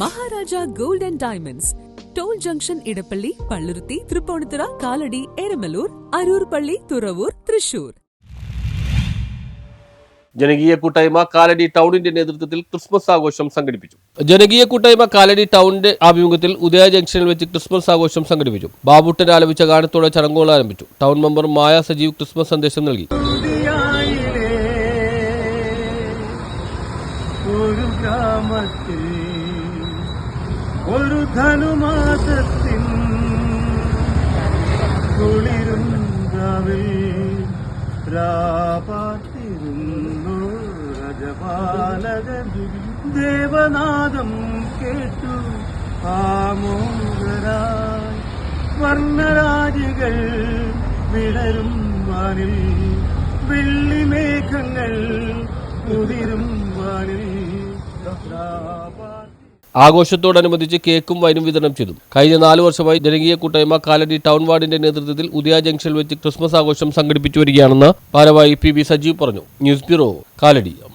Maharaja gold and diamonds. Toll junction Edappally Palluruthy Tripunithura Kalady Eramalloor Aroor പള്ളി തുറവൂർ തൃശൂർ. ജനകീയ കൂട്ടായ്മ കാലടി ടൗണിന്റെ നേതൃത്വത്തിൽ ക്രിസ്മസ് ആഘോഷം സംഘടിപ്പിച്ചു. ജനകീയ കൂട്ടായ്മ കാലടി ടൗണിന്റെ ആഭിമുഖ്യത്തിൽ ഉദയ ജംഗ്ഷനിൽ വെച്ച് ക്രിസ്മസ് ആഘോഷം സംഘടിപ്പിച്ചു. ബാബുട്ടൻ ആലപിച്ച ഗാനത്തോടെ ചടങ്ങുകൾ ആരംഭിച്ചു. Town member Maya Sajeev Christmas സന്ദേശം നൽകി. ഒരു ഗ്രാമത്തിൽ ഒരു ധനുമാസത്തിൻ കുളിരും രാപാട്ടിരുന്നു ദേവനാഥം ദേവനാദം കേട്ടു ആമോദരായി വർണരാജികൾ വിടരും വാനിൽ വെള്ളിമേഘങ്ങൾ കുതിരും വാനിൽ രാപാത്തി ആഘോഷത്തോടനുബന്ധിച്ച് കേക്കും വൈനും വിതരണം ചെയ്തു. കഴിഞ്ഞ നാല് വർഷമായി ജനകീയ കൂട്ടായ്മ കാലടി ടൗൺ വാർഡിന്റെ നേതൃത്വത്തിൽ ഉദയ ജംഗ്ഷനിൽ വെച്ച് ക്രിസ്മസ് ആഘോഷം സംഘടിപ്പിച്ചു വരികയാണെന്ന് ഭാരവാഹി പി ബി സജീവ് പറഞ്ഞു. News bureau Kalady.